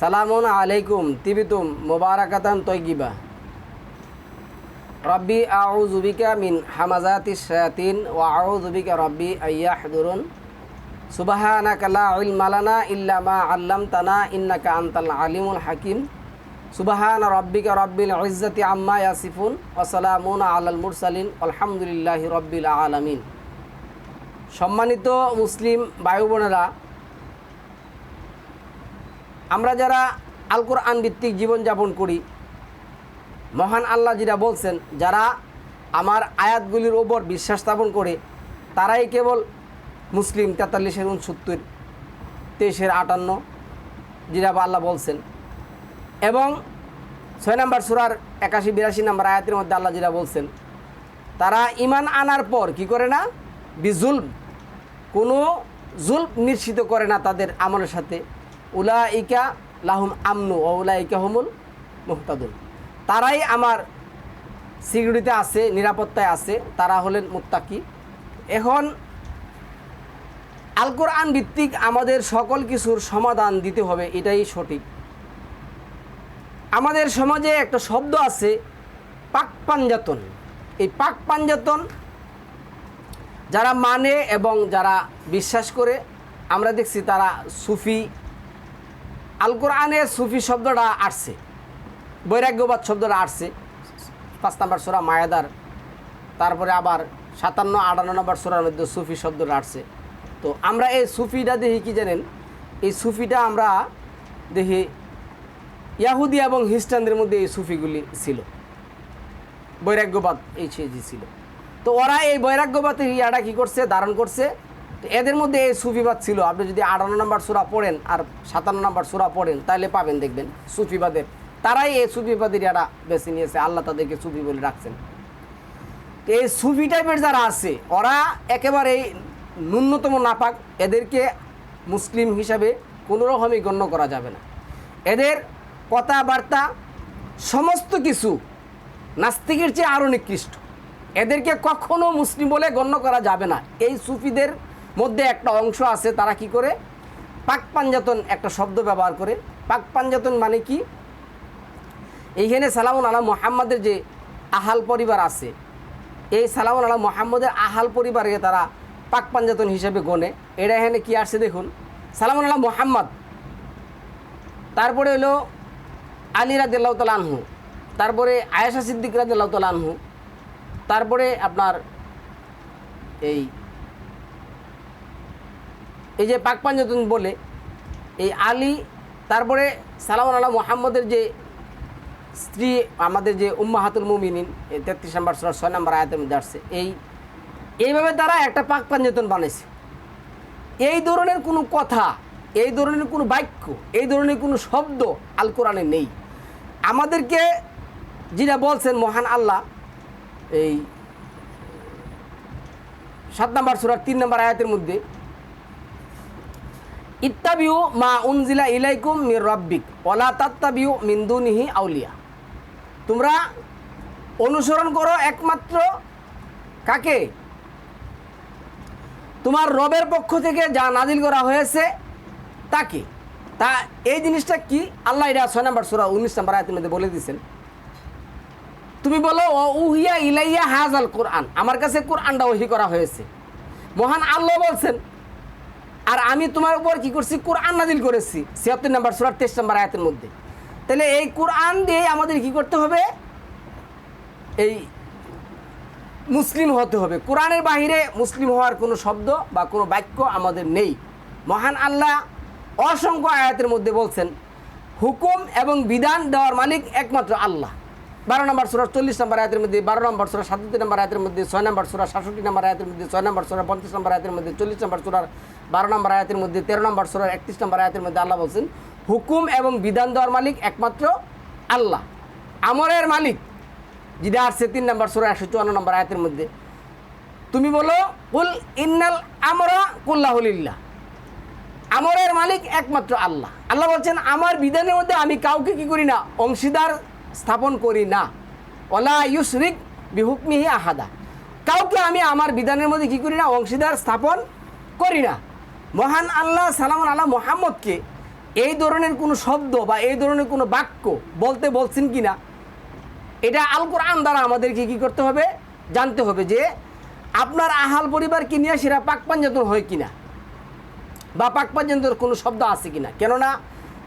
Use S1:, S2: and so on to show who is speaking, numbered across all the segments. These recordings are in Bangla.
S1: সালামুন আলাইকুম, তিবিতুম মোবারাকাতান তৈগিবা রব্বি আউজুবিকা মিন হামাজাতি শায়াতিন ও আউজুবিকা রব্বি আইয়াহদুরুন সুবাহানাকা লা ইলমা লানা ইল্লা মা আল্লামতানা ইন্নাকা আনতাল আলিমুল হাকিম। সুবাহান রব্বিকা রব্বিল ইজ্জতি আম্মা ইয়াসিফুন ওয়া সালামুন আলাল মুরসালিন আলহামদুলিল্লাহি রব্বিল আলামিন। সম্মানিত মুসলিম বোনেরা আমরা যারা আল কোরআন ভিত্তিক জীবনযাপন করি, মহান আল্লাহ যেটা বলছেন, যারা আমার আয়াতগুলির ওপর বিশ্বাস স্থাপন করে, তারাই কেবল মুসলিম তেতাল্লিশের উনসত্তর, তেইশের আটান্ন, যেটা আল্লাহ বলছেন। এবং ছয় নম্বর সুরার একাশি, বিরাশি নম্বর আয়াতের মধ্যে আল্লাহ যেটা বলছেন, তারা ইমান আনার পর কি করে না? বিজুল কোনো জুল নিশ্চিত করে না তাদের আমলের সাথে। উলা ইকা লাহুম আমনু ও উলা ইকা হমুল মুহতাদুল তারাই আমার সিকিউরিটিতে আছে, নিরাপত্তায় আছে, তারা হলেন মুত্তাকি। এখন আল কোরআন ভিত্তিক আমাদের সকল কিছুর সমাধান দিতে হবে, এটাই সঠিক। আমাদের সমাজে একটা শব্দ আছে, পাক পাঞ্জাতন। এই পাক পাঞ্জাতন যারা মানে এবং যারা বিশ্বাস করে, আমরা দেখছি তারা সুফি আল কোরআনে সুফি শব্দটা আসছে, বৈরাগ্যবাদ শব্দটা আসছে। পাঁচ নাম্বার সোরা মায়াদার, তারপরে আবার সাতান্ন, আটান্ন নম্বর সোরার মধ্যে সুফি শব্দটা আসছে। তো আমরা এই সুফিটা দেখি কি জানেন? এই সুফিটা আমরা দেখি ইয়াহুদি এবং খ্রিস্টানদের মধ্যে এই সুফিগুলি ছিল। বৈরাগ্যবাদ এই ছিল। তো ওরা এই বৈরাগ্যবাদের ইয়াটা কী করছে, ধারণ করছে? তো এদের মধ্যে এই সুফিবাদ ছিল। আপনি যদি আটান্ন নম্বর সুরা পড়েন আর সাতান্ন নম্বর সুরা পড়েন তাহলে পাবেন দেখবেন সুফিবাদের। তারাই এই সুফিবাদের ইয়াটা বেছে নিয়েছে, আল্লাহ তাদেরকে সুফি বলে রাখছেন। তো এই সুফি টাইপের যারা আছে, ওরা একেবারে ন্যূনতম নাপাক, এদেরকে মুসলিম হিসাবে কোনো রকমই গণ্য করা যাবে না। এদের কথাবার্তা সমস্ত কিছু নাস্তিকের চেয়ে আরও নিকৃষ্ট। এদেরকে কখনো মুসলিম বলে গণ্য করা যাবে না। এই সুফিদের মধ্যে একটা অংশ আছে, তারা কি করে? পাক পাঞ্জাতন একটা শব্দ ব্যবহার করে। পাক পাঞ্জাতন মানে কি? এইখানে সালামুন আলা মোহাম্মদের যে আহাল পরিবার আছে, এই সালামুন আলা মোহাম্মদের আহাল পরিবারকে তারা পাক পাঞ্জাতন হিসেবে গণে। এটা এখানে কি আসছে দেখুন? সালামুন আলা মোহাম্মদ। তারপরে হলো আলী তাল আনহু। তারপরে আয়েশা সিদ্দিক তাল আনহু। তারপরে আপনার এই এই যে পাক পাঞ্জাতন বলে, এই আলী, তারপরে সালাম আল্লাহ মোহাম্মদের যে স্ত্রী, আমাদের যে উম্মাহাতুল মুমিনিন তেত্রিশ নম্বর ছয় নম্বর আয়াতের মধ্যে আসছে, এই, এইভাবে তারা একটা পাক পাঞ্জাতন বানিয়েছে এই ধরনের কোনো কথা, এই ধরনের কোনো বাক্য, এই ধরনের কোনো শব্দ আল কোরআনে নেই। আমাদেরকে যেটা বলছেন মহান আল্লাহ, এই সাত নম্বর সুরার তিন নম্বর আয়াতের মধ্যে ইত্তাবিউ মা উনজিলা ইলাইকুম মির রব্বিক ওলা তাত্তাবিউ মিন্দুনিহি আউলিয়া। তোমরা অনুসরণ করো একমাত্র কাকে? তোমার রবের পক্ষ থেকে যা নাজিল করা হয়েছে তাকে। তা এই জিনিসটা কি? আল্লাহ এটা ছয় নম্বর সুরা উনিশ নম্বর আয়াতের মধ্যে বলে দিয়েছেন। তুমি বলো, ও উহিয়া ইলাইয়া হাজাল কোরআন। আমার কাছে কোরআনটা ওহি করা হয়েছে। মহান আল্লাহ বলছেন আর আমি তোমার উপর কি করছি? কোরআন নাজিল করেছি। ছিয়াত্তর নম্বর সুরার তেইশ নম্বর আয়াতের মধ্যে। তাহলে এই কোরআন দিয়ে আমাদের কি করতে হবে? এই মুসলিম হতে হবে। কোরআনের বাহিরে মুসলিম হওয়ার কোনো শব্দ বা কোনো বাক্য আমাদের নেই। মহান আল্লাহ অসংখ্য আয়াতের মধ্যে বলছেন, হুকুম এবং বিধান দেওয়ার মালিক একমাত্র আল্লাহ। বারো নম্বর সুরা, চল্লিশ নম্বর আয়াতের মধ্যে, বারো নম্বর সুরা, সাতষট্টি নম্বর আয়াতের মধ্যে, ছয় নম্বর সুরা, সাতষট্টি নম্বর আয়াতের মধ্যে, ছয় নম্বর সুরা, পঞ্চাশ নম্বর আয়াতের মধ্যে, চল্লিশ নম্বর সুরার বারো নম্বর আয়াতের মধ্যে, তেরো নম্বর সুরার একত্রিশ নম্বর আয়াতের মধ্যে আল্লাহ বলছেন, হুকুম এবং বিধান দেওয়ার মালিক একমাত্র আল্লাহ। আমরের মালিক। যেটা আসছে তিন নম্বর সুরা, একশো চুয়ান্ন নম্বর আয়াতের মধ্যে, তুমি বলো, কুল ইন্নাল আমরা কুল্লাহুলিল্লাহ আমরের মালিক একমাত্র আল্লাহ। আল্লাহ বলছেন, আমার বিধানের মধ্যে আমি কাউকে কি করি না? অংশীদার স্থাপন করি না। ওলা ইউসরিক বিহুকমিহি আহাদা। কাউকে আমি আমার বিধানের মধ্যে কী করি না, অংশীদার স্থাপন করি না। মহান আল্লাহ, সালাম আল্লাহ মোহাম্মদকে এই ধরনের কোনো শব্দ বা এই ধরনের কোনো বাক্য বলতে বলছেন কি না, এটা আল কোরআন দ্বারা আমাদেরকে কী করতে হবে? জানতে হবে যে আপনার আহাল পরিবারকে নিয়ে সেরা পাক পাঞ্জাতন হয় কিনা বা পাক পাঞ্জাতন কোনো শব্দ আছে কিনা কেননা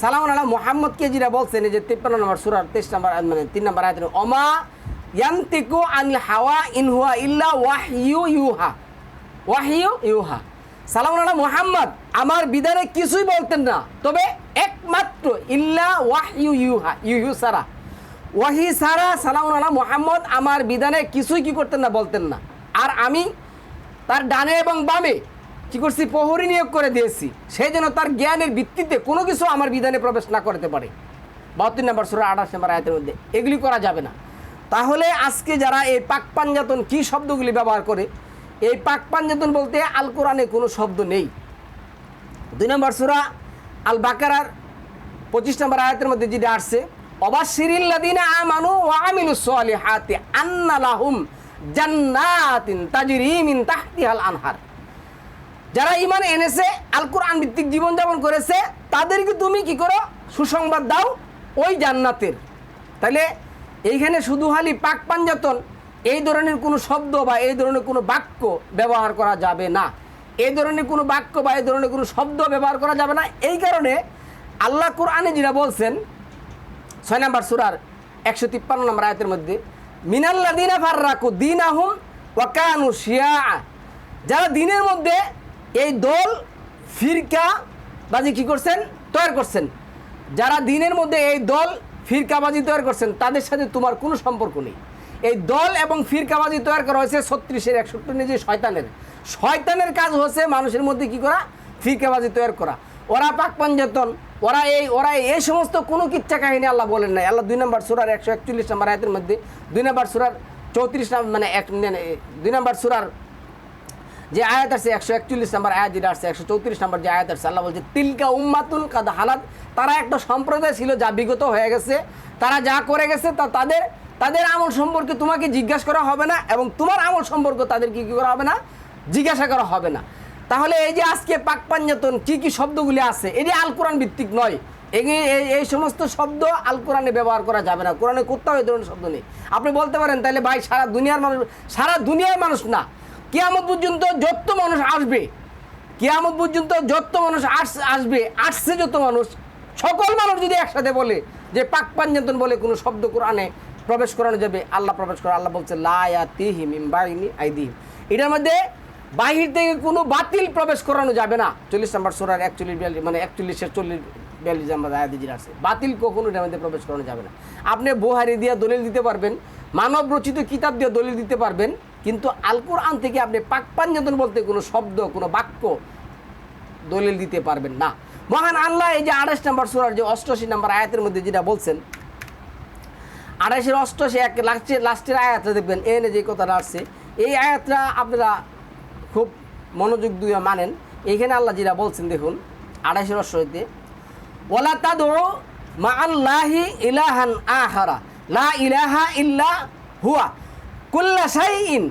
S1: সালাম আল্লাহ মোহাম্মদকে যেটা বলছেন যে তিপ্পান্ন নম্বর সুরার তেইশ নম্বর মানে তিন নম্বর আয়তের অমা ইয়ান্তিকু আনিল হাওয়া ইনহুয়া ইল্লা ওয়াহিউ ইউহা। ওয়াহিউ ইউহা। সালাম আল্লাহ মোহাম্মদ, আমার বিধানে কিছুই বলতেন না, তবে একমাত্র ইল্লা ওয়াহিউ ইউহা, ইউহু সারা। ওয়াহি সারা সালাম আল্লাহ মোহাম্মদ, আমার বিধানে কিছুই কি করতেন না, বলতেন না। আর আমি তার ডানে এবং বামে কি করছি? প্রহরী নিয়োগ করে দিয়েছি। সেই জন্য তার জ্ঞানের ভিত্তিতে কোনো কিছু আমার বিধানে প্রবেশ না করতে পারে। বাহাত্তর নম্বর সুরা আঠাশ নম্বর আয়তের মধ্যে। এগুলি করা যাবে না। তাহলে আজকে যারা এই পাক পাঞ্জাতন কী শব্দগুলি ব্যবহার করে, এই পাক পাঞ্জাতন বলতে আল কোরআনে কোনো শব্দ নেই। দুই নম্বর সুরা আল বাকারার পঁচিশ নম্বর আয়াতের মধ্যে যেটা আসছে অবাশিরিল্লাদিনা আমানু ওয়া আমিলু সলিহাতি আন্না লাহুম জান্নাতিন তাজরি মিন তাহতিহাল আনহার। যারা ইমান এনেছে আল কোরআন ভিত্তিক জীবনযাপন করেছে, তাদেরকে তুমি কি করো? সুসংবাদ দাও ওই জান্নাতের। তাহলে এইখানে শুধু হালি পাক পাঞ্জাতন, এই ধরনের কোনো শব্দ বা এই ধরনের কোনো বাক্য ব্যবহার করা যাবে না। এই ধরনের কোনো বাক্য বা এই ধরনের কোনো শব্দ ব্যবহার করা যাবে না। এই কারণে আল্লাহ কোরআনে যেটা বলছেন, ছয় নম্বর সুরার একশো তিপ্পান্ন নম্বর আয়তের মধ্যে মিনাল্লা দিনা ফার্রাকু দিন আহুম ওয়াকানু শিয়া যারা দিনের মধ্যে এই দল ফিরকা বাজি কি করছেন? তৈরি করছেন। যারা দিনের মধ্যে এই দল ফিরকাবাজি তৈরি করছেন, তাদের সাথে তোমার কোনো সম্পর্ক নেই। এই দল এবং ফিরকাবাজি তৈরি করা হয়েছে ছত্রিশের, একষট্টি নিজে শয়তানের। শয়তানের কাজ হচ্ছে মানুষের মধ্যে কি করা? ফিরকাবাজি তৈরি করা। ওরা পাক পাঞ্জাতন, ওরা এই ওরা এই সমস্ত কোনো কিচ্ছা কাহিনী আল্লাহ বলেন নাই। আল্লাহ দুই নম্বর সুরার একশো একচল্লিশ নম্বর আয়তের মধ্যে, দুই নম্বর সুরার চৌত্রিশ মানে এক দুই নম্বর সুরার যে আয়াত আছে একশো একচল্লিশ নম্বর আয়াত যেটা আসছে, একশো চৌত্রিশ নম্বর যে আয়াত আছে আল্লাহ বলছে, তিলকা উম্মাতুন কাদা হালাত। তারা একটা সম্প্রদায় ছিল যা বিগত হয়ে গেছে। তারা যা করে গেছে তা তাদের তাদের আমল সম্পর্কে তোমাকে জিজ্ঞাসা করা হবে না এবং তোমার আমল সম্পর্কে তাদেরকে কী করা হবে না, জিজ্ঞাসা করা হবে না। তাহলে এই যে আজকে পাক পাঞ্জাতন কী কী শব্দগুলি আছে? এটি আল কোরআন ভিত্তিক নয়। এই, এই- এই সমস্ত শব্দ আল কোরআনে ব্যবহার করা যাবে না। কোরআনে কোথাও এই ধরনের শব্দ নেই। আপনি বলতে পারেন তাহলে ভাই, সারা দুনিয়ার মানুষ, সারা দুনিয়ার মানুষ না। কিয়ামত পর্যন্ত যত মানুষ আসবে, কিয়ামত পর্যন্ত যত মানুষ আস- আসবে, আসছে যত মানুষ, সকল মানুষ যদি একসাথে বলে, যে পাক পাঞ্জাতন বলে কোনো শব্দ কোরআনে প্রবেশ করানো যাবে, আল্লাহ প্রবেশ করে আল্লাহ বলছে লায়া তিহিম ইমবাইনি আইদিহিম। এটার মধ্যে বাহির থেকে কোনো বাতিল প্রবেশ করানো যাবে না। চল্লিশ নাম্বার সোরার একচল্লিশ বিয়াল্লিশ মানে একচল্লিশের চল্লিশ বিয়াল্লিশ নাম্বার আয়াদিজির আছে, বাতিল কখনো এটার মধ্যে প্রবেশ করানো যাবে না। আপনি বোহারি দিয়ে দলিল দিতে পারবেন মানব রচিত কিতাব দিয়ে দলিল দিতে পারবেন কিন্তু আল কোরআন থেকে আপনি পাক পাঞ্জাতন বলতে কোনো শব্দ, কোনো বাক্য দলিল দিতে পারবেন না। মহান আল্লাহ এই যে আঠাশ নাম্বার সুরার যে অষ্টআশি নাম্বার আয়াতের মধ্যে যেটা বলছেন আড়াইশের অষ্টআশি এক লাস্টের লাস্টের আয়াতটা দেখবেন এনে যে কথাটা আসছে, এই আয়াতটা আপনারা খুব মনোযোগ দিয়ে মানেন। এইখানে আল্লাহ যেটা বলছেন দেখুন আড়াইশের অষ্টআশিতে ওলা তাদু মা আল্লাহি ইলাহান আহারা লা ইলাহা ইল্লা হুয়া, কুল্লা শাইইন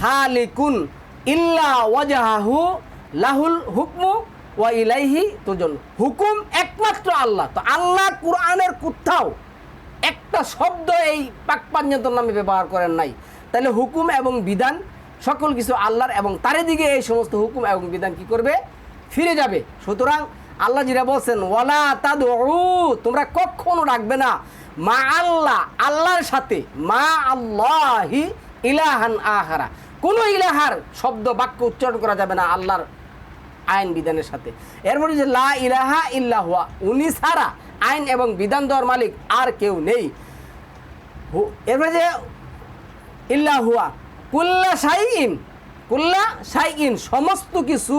S1: খালিকুন ইল্লা ওয়াজাহু লাহুল হুকমু ওয়া ইলাইহি তুজন হুকুম একমাত্র আল্লাহ। তো আল্লাহ কোরআনের কোথাও একটা শব্দ এই পাক পাঞ্জাতন নামে ব্যবহার করেন নাই। তাহলে হুকুম এবং বিধান সকল কিছু আল্লাহর এবং তার দিকে এই সমস্ত হুকুম এবং বিধান কি করবে? ফিরে যাবে। সুতরাং আল্লাহ যেটা বলছেন, ওয়ালা তাদু তোমরা কখনো রাখবে না। মা আল্লাহ, আল্লাহর সাথে। মা আল্লাহি ইলাহান আহারা। কোনো ইলাহার শব্দ বাক্য উচ্চারণ করা যাবে না আল্লাহর আইন বিধানের সাথে। এরপরে যে লা ইলাহা ইল্লা হুয়া, উনি ছাড়া আইন এবং বিধান দেওয়ার মালিক আর কেউ নেই। এরপরে যে ইল্লা হুয়া, কুল্লা সাইন কুল্লা সাইন সমস্ত কিছু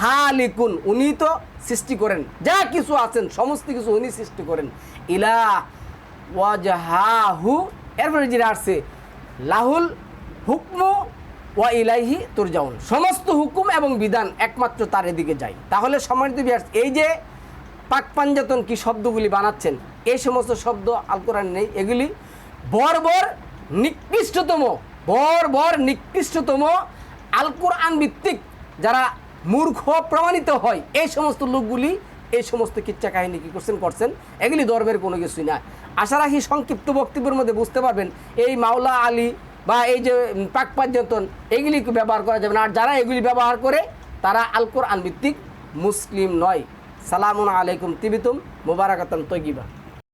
S1: খালিকুন, উনি তো সৃষ্টি করেন। যা কিছু আছেন, সমস্ত কিছু উনি সৃষ্টি করেন। ইলা ওয়াজাহু এরপরে যেটা আসছে, লাহুল হুকমু ওয়া ইলাইহি তুরজাউন। সমস্ত হুকুম এবং বিধান একমাত্র তার এদিকে যায়। তাহলে সম্মানিত বিয়ার্স এই যে পাক পাঞ্জাতন কি শব্দগুলি বানাচ্ছেন, এই সমস্ত শব্দ আল কোরআন নেই। এগুলি বর্বর নিকৃষ্টতম বর্বর নিকৃষ্টতম আল কোরআন ভিত্তিক যারা মূর্খ, প্রমাণিত হয়, এই সমস্ত লোকগুলি এই সমস্ত কিচ্ছা কাহিনী কি করছেন করছেন? এগুলি ধর্মের কোনো কিছুই না। আশা রাখি সংক্ষিপ্ত বক্তব্যের মধ্যে বুঝতে পারবেন, এই মাওলা আলী বা এই যে পাক পাঞ্জতন এগুলি ব্যবহার করা যাবে না। আর যারা এগুলি ব্যবহার করে, তারা আলকোর ভিত্তিক মুসলিম নয়। সালামুন আলাইকুম তিবিতুম মুবারাকাতাম তৈগিবা